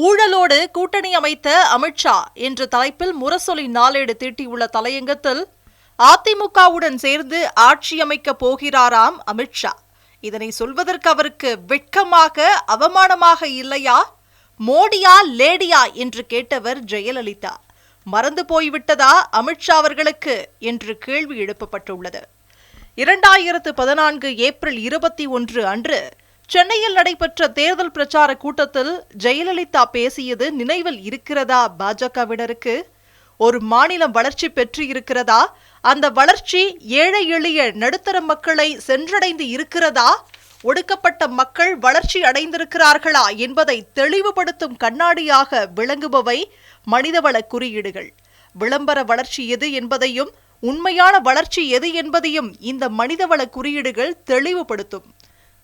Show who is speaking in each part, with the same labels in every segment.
Speaker 1: ஊழலோடு கூட்டணி அமைத்த அமித்ஷா என்ற தலைப்பில் முரசொலி நாளேடு தீட்டியுள்ள தலையங்கத்தில் அதிமுகவுடன் சேர்ந்து ஆட்சி அமைக்கப் போகிறாராம் அமித்ஷா இதனை சொல்வதற்கு அவருக்கு வெட்கமாக அவமானமாக இல்லையா? மோடியா லேடியா என்று கேட்டவர் ஜெயலலிதா. மறந்து போய்விட்டதா அமித்ஷா அவர்களுக்கு என்று கேள்வி எழுப்பப்பட்டுள்ளது. இரண்டாயிரத்து பதினான்கு ஏப்ரல் இருபத்தி ஒன்று அன்று சென்னையில் நடைபெற்ற தேர்தல் பிரச்சார கூட்டத்தில் ஜெயலலிதா பேசியது நினைவில் இருக்கிறதா பாஜகவினருக்கு? ஒரு மாநிலம் வளர்ச்சி பெற்று இருக்கிறதா அந்த வளர்ச்சி ஏழை எளிய நடுத்தர மக்களை சென்றடைந்து இருக்கிறதா? ஒடுக்கப்பட்ட மக்கள் வளர்ச்சி அடைந்திருக்கிறார்களா என்பதை தெளிவுபடுத்தும் கண்ணாடியாக விளங்குபவை மனிதவள குறியீடுகள். விளம்பர வளர்ச்சி எது என்பதையும் உண்மையான வளர்ச்சி எது என்பதையும் இந்த மனிதவள குறியீடுகள் தெளிவுபடுத்தும்.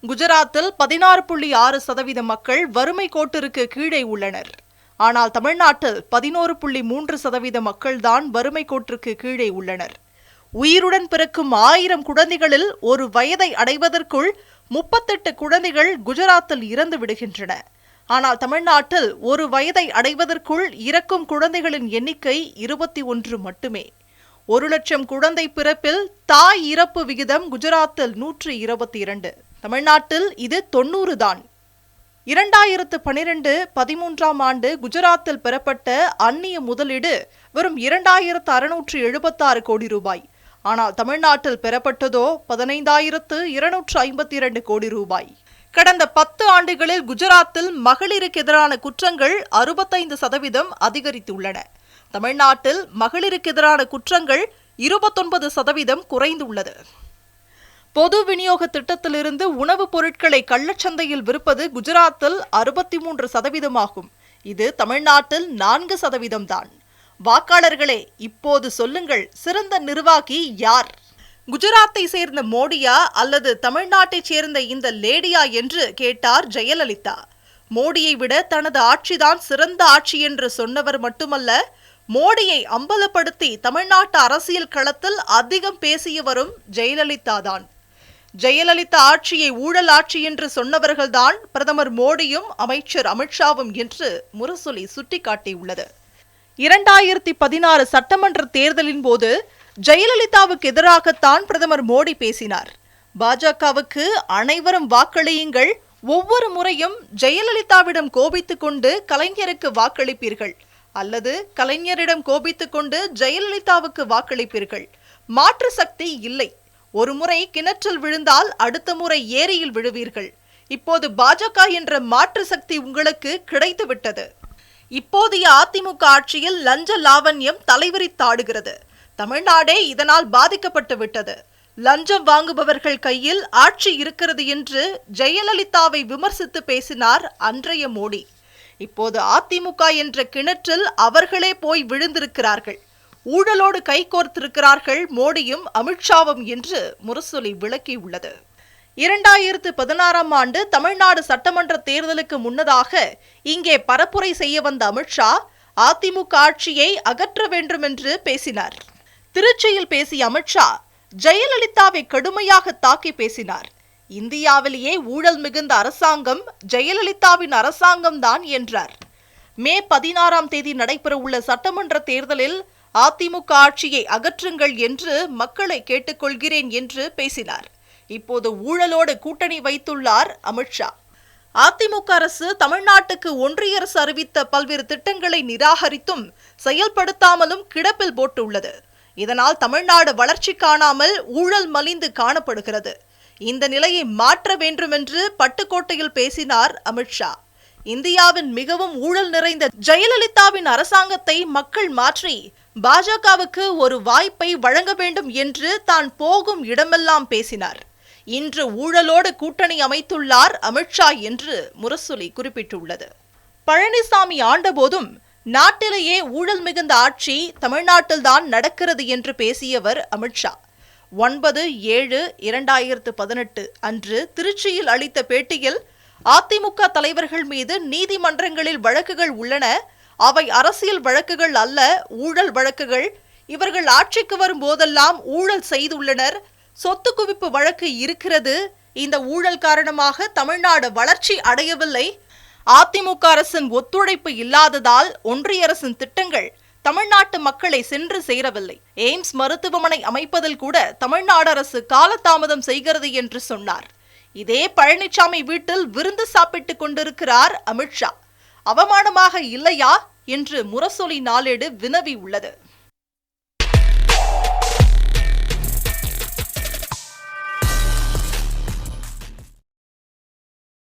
Speaker 1: குஜராத்தில் பதினாறு புள்ளி ஆறு சதவீத மக்கள் வறுமை கோட்டிற்கு கீழே உள்ளனர். ஆனால் தமிழ்நாட்டில் பதினோரு புள்ளி மூன்று சதவீத மக்கள்தான் வறுமை கோட்டிற்கு கீழே உள்ளனர். உயிருடன் பிறக்கும் ஆயிரம் குழந்தைகளில் ஒரு வயதை அடைவதற்குள் முப்பத்தெட்டு குழந்தைகள் குஜராத்தில் இறந்து விடுகின்றன. ஆனால் தமிழ்நாட்டில் ஒரு வயதை அடைவதற்குள் இறக்கும் குழந்தைகளின் எண்ணிக்கை இருபத்தி ஒன்று மட்டுமே. ஒரு லட்சம் குழந்தை பிறப்பில் தாய் இறப்பு விகிதம் குஜராத்தில் நூற்று இருபத்தி இரண்டு தமிழ்நாட்டில் இது தொண்ணூறு தான். இரண்டாயிரத்து பனிரெண்டு பதிமூன்றாம் ஆண்டு குஜராத்தில் பெறப்பட்ட அந்நிய முதலீடு வெறும் இரண்டாயிரத்து அறுநூற்று எழுபத்தாறு கோடி ரூபாய். ஆனால் தமிழ்நாட்டில் பெறப்பட்டதோ பதினைந்தாயிரத்து இருநூற்று ஐம்பத்தி இரண்டு கோடி ரூபாய். கடந்த பத்து ஆண்டுகளில் குஜராத்தில் மகளிருக்கு எதிரான குற்றங்கள் அறுபத்தைந்து சதவீதம் அதிகரித்துள்ளன. தமிழ்நாட்டில் மகளிருக்கு எதிரான குற்றங்கள் இருபத்தொன்பது சதவீதம் குறைந்துள்ளது. பொது விநியோக திட்டத்திலிருந்து உணவுப் பொருட்களை கள்ளச்சந்தையில் விற்பது குஜராத்தில் அறுபத்தி மூன்று சதவீதமாகும். இது தமிழ்நாட்டில் நான்கு சதவீதம்தான். வாக்காளர்களே இப்போது சொல்லுங்கள் சிறந்த நிர்வாகி யார்? குஜராத்தை சேர்ந்த மோடியா அல்லது தமிழ்நாட்டைச் சேர்ந்த இந்த லேடியா என்று கேட்டார் ஜெயலலிதா. மோடியை விட தனது ஆட்சிதான் சிறந்த ஆட்சி என்று சொன்னவர் மட்டுமல்ல மோடியை அம்பலப்படுத்தி தமிழ்நாட்டு அரசியல் களத்தில் அதிகம் பேசியவரும் ஜெயலலிதா தான் ஜெயலலிதா ஆட்சியை ஊழல் ஆட்சி என்று சொன்னவர்கள்தான் பிரதமர் மோடியும் அமைச்சர் அமித்ஷாவும் என்று முரசொலி சுட்டிக்காட்டியுள்ளது. இரண்டாயிரத்தி பதினாறு சட்டமன்ற தேர்தலின் போது ஜெயலலிதாவுக்கு எதிராகத்தான் பிரதமர் மோடி பேசினார். பாஜகவுக்கு அனைவரும் வாக்களியுங்கள். ஒவ்வொரு முறையும் ஜெயலலிதாவிடம் கோபித்துக் கொண்டு கலைஞருக்கு வாக்களிப்பீர்கள். அல்லது கலைஞரிடம் கோபித்துக் கொண்டு ஜெயலலிதாவுக்கு வாக்களிப்பீர்கள். மாற்று சக்தி இல்லை. ஒரு முறை கிணற்றில் விழுந்தால் அடுத்த முறை ஏரியில் விழுவீர்கள். இப்போது பாஜக என்ற மாற்று சக்தி உங்களுக்கு கிடைத்து விட்டது இப்போதைய அதிமுக ஆட்சியில் லஞ்ச லாவண்யம் தலைவிரித்தாடுகிறது. தமிழ்நாடே இதனால் பாதிக்கப்பட்டு விட்டது. லஞ்சம் வாங்குபவர்கள் கையில் ஆட்சி இருக்கிறது என்று ஜெயலலிதாவை விமர்சித்து பேசினார் அன்றைய மோடி. இப்போது அதிமுக என்ற கிணற்றில் அவர்களே போய் விழுந்திருக்கிறார்கள். ஊழலோடு கைகோர்த்திருக்கிறார்கள் மோடியும் அமித்ஷாவும் என்று முரசொலி விளக்கியுள்ளது. இரண்டாயிரத்து பதினாறாம் ஆண்டு தமிழ்நாடு சட்டமன்ற தேர்தலுக்கு முன்னதாக இங்கே பரப்புரை செய்ய வந்த அமித்ஷா அதிமுக ஆட்சியை அகற்ற வேண்டும் என்று பேசினார். திருச்சியில் பேசிய அமித்ஷா ஜெயலலிதாவை கடுமையாக தாக்கி பேசினார். இந்தியாவிலேயே ஊழல் மிகுந்த அரசாங்கம் ஜெயலலிதாவின் அரசாங்கம் தான் என்றார். மே பதினாறாம் தேதி நடைபெறவுள்ள சட்டமன்ற தேர்தலில் அதிமுக ஆட்சியை அகற்றுங்கள் என்று மக்களை கேட்டுக்கொள்கிறேன் என்று பேசினார். இப்போது ஊழலோடு கூட்டணி வைத்துள்ளார் அமித்ஷா அதிமுக அரசு தமிழ்நாட்டுக்கு ஒன்றிய அரசு அறிவித்த பல்வேறு திட்டங்களை நிராகரித்தும் செயல்படுத்தாமலும் கிடப்பில் போட்டுள்ளது. இதனால் தமிழ்நாடு வளர்ச்சி காணாமல் ஊழல் மலிந்து காணப்படுகிறது. இந்த நிலையை மாற்ற வேண்டுமென்று பட்டுக்கோட்டையில் பேசினார் அமித்ஷா இந்தியாவின் மிகவும் ஊழல் நிறைந்த ஜெயலலிதாவின் அரசாங்கத்தை மக்கள் மாற்றி பாஜகவுக்கு ஒரு வாய்ப்பை வழங்க வேண்டும் என்று தான் போகும் இடமெல்லாம் பேசினார். இன்று ஊழலோடு கூட்டணி அமைத்துள்ளார் அமித்ஷா என்று முரசொலி குறிப்பிட்டுள்ளது. பழனிசாமி ஆண்டபோதும் நாட்டிலேயே ஊழல் மிகுந்த ஆட்சி தமிழ்நாட்டில்தான் நடக்கிறது என்று பேசியவர் அமித்ஷா ஒன்பது ஏழு இரண்டாயிரத்து பதினெட்டு அன்று திருச்சியில் அளித்த பேட்டியில் அதிமுக தலைவர்கள் மீது நீதிமன்றங்களில் வழக்குகள் உள்ளன. அவை அரசியல் வழக்குகள் அல்ல ஊழல் வழக்குகள். இவர்கள் ஆட்சிக்கு வரும் போதெல்லாம் ஊழல் செய்துள்ளனர். சொத்து குவிப்பு வழக்கு இருக்கிறது. இந்த ஊழல் காரணமாக தமிழ்நாடு வளர்ச்சி அடையவில்லை. அதிமுக அரசின் ஒத்துழைப்பு இல்லாததால் ஒன்றிய அரசின் திட்டங்கள் தமிழ்நாட்டு மக்களை சென்று சேரவில்லை. எய்ம்ஸ் மருத்துவமனை அமைப்பதில் கூட தமிழ்நாடு அரசு காலதாமதம் செய்கிறது என்று சொன்னார். இதே பழனிசாமி வீட்டில் விருந்து சாப்பிட்டுக் கொண்டிருக்கிறார் அமித்ஷா. அவமானமாக இல்லையா? என்று முரசொலி நாளேடு வினவி உள்ளது.